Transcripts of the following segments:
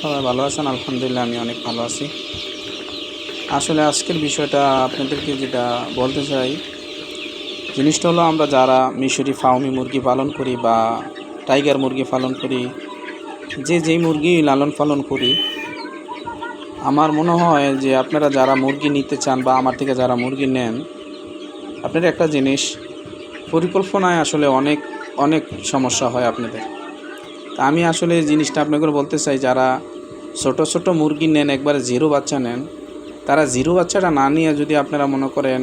সবাই ভালো আছেন? আলহামদুলিল্লাহ, আমি অনেক ভালো আছি। আসলে আজকের বিষয়টা আপনাদেরকে যেটা বলতে চাই, জিনিসটা হলো আমরা যারা মিশরি ফাউমি মুরগি পালন করি বা টাইগার মুরগি পালন করি, যে যেই মুরগি লালন পালন করি, আমার মনে হয় যে আপনারা যারা মুরগি নিতে চান বা আমার থেকে যারা মুরগি নেন, আপনাদের একটা জিনিস, পরিকল্পনায় আসলে অনেক অনেক সমস্যা হয় আপনাদের। তা আমি আসলে এই জিনিসটা আপনাকে বলতে চাই, যারা ছোট ছোট মুরগি নেন, একবারে জিরো বাচ্চা নেন, তারা জিরো বাচ্চাটা না নিয়ে যদি আপনারা মনে করেন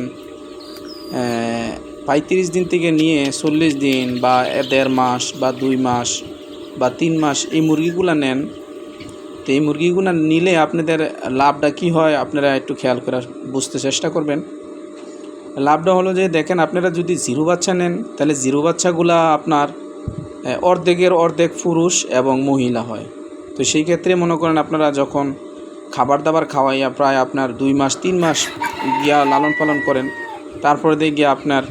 পঁয়ত্রিশ দিন থেকে নিয়ে চল্লিশ দিন বা দেড় মাস বা দুই মাস বা তিন মাস এই মুরগিগুলো নেন, তো এই মুরগিগুলো নিলে আপনাদের লাভটা কি হয়, আপনারা একটু খেয়াল করে বুঝতে চেষ্টা করবেন। লাভটা হলো যে, দেখেন আপনারা যদি জিরো বাচ্চা নেন, তাহলে জিরো বাচ্চাগুলা আপনার অর্ধেকের অর্ধেক পুরুষ এবং মহিলা হয়। তো সেই ক্ষেত্রে মনে করেন আপনারা যখন খাবার দাবার খাওয়াইয়া প্রায় আপনার দুই মাস, তিন মাস গিয়া লালন পালন করেন, তারপরে দিয়ে গিয়ে আপনার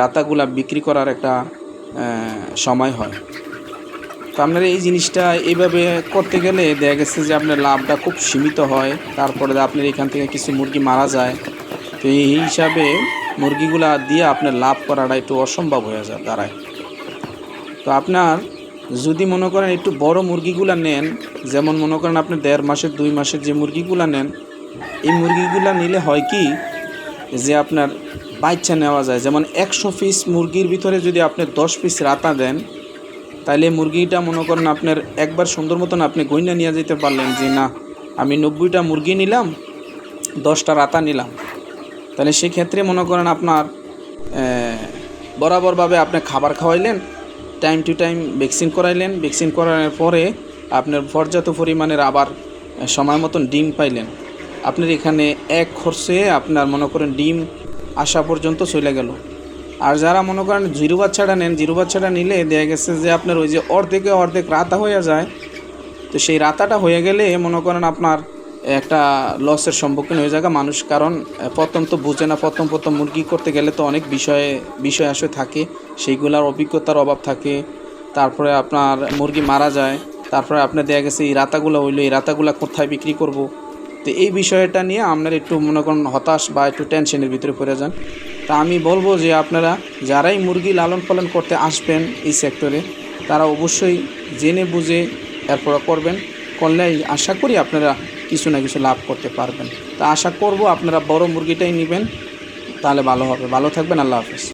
রাতাগুলা বিক্রি করার একটা সময় হয়। তো আপনার এই জিনিসটা এইভাবে করতে গেলে দেখা গেছে যে আপনার লাভটা খুব সীমিত হয়, তারপরে আপনার এখান থেকে কিছু মুরগি মারা যায়। তো এই হিসাবে মুরগিগুলা দিয়ে আপনার লাভ করাটা একটু অসম্ভব হয়ে যায়, দাঁড়ায়। তো আপনার যদি মনে করেন একটু বড় মুরগিগুলো নেন, যেমন মনে করেন আপনি দেড় মাসের, দুই মাসের যে মুরগিগুলো নেন, এই মুরগিগুলা নিলে হয় কি যে আপনার বাচ্চা নেওয়া যায়। যেমন একশো পিস মুরগির ভিতরে যদি আপনি দশ পিস রাতা দেন, তাহলে মুরগিটা মনে করেন আপনার একবার সুন্দর মতন আপনি গইনা নিয়ে যেতে পারলেন যে না, আমি নব্বইটা মুরগি নিলাম, দশটা রাতা নিলাম। তাহলে সেক্ষেত্রে মনে করেন আপনার বরাবরভাবে আপনি খাবার খাওয়াইলেন টাইম টু টাইম ভ্যাকসিন করাইলেন। ভ্যাকসিন করানোর পরে আপনার পর্যাপ্ত পরিমাণের আবার সময় মতন ডিম পাইলেন। আপনার এখানে এক খরচে আপনার মনে করেন ডিম আসা পর্যন্ত চলে গেল। আর যারা মনে করেন জিরো বাচ্চাটা নেন, জিরো বাচ্চাটা নিলে দেখা গেছে যে আপনার ওই যে অর্ধেকে অর্ধেক রাতা হয়ে যায়। তো সেই রাতাটা হয়ে গেলে মনে করেন আপনার একটা লসের সম্মুখীন হয়ে যাবে মানুষ, কারণ প্রথম তো বুঝে না, প্রথম প্রথম মুরগি করতে গেলে তো অনেক বিষয়ে, বিষয় আসে থাকে। সেইগুলোর অভিজ্ঞতার অভাব থাকে। তারপরে আপনার মুরগি মারা যায়, তারপরে আপনার দেখা গেছে এই রাতাগুলো হইল, এই রাতাগুলো কোথায় বিক্রি করব? তো এই বিষয়টা নিয়ে আপনার একটু মনে করেন, হতাশ বা একটু টেনশনের ভিতরে পড়ে যান। তা আমি বলব যে আপনারা যারাই মুরগি লালন পালন করতে আসবেন এই সেক্টরে তারা অবশ্যই জেনে বুঝে এরপর করবেন। করলে আশা করি আপনারা কিছু না কিছু লাভ করতে পারবেন। তা আশা করব আপনারা বড় মুরগিটাই নেবেন, তাহলে ভালো হবে। ভালো থাকবেন, আল্লাহ হাফেজ।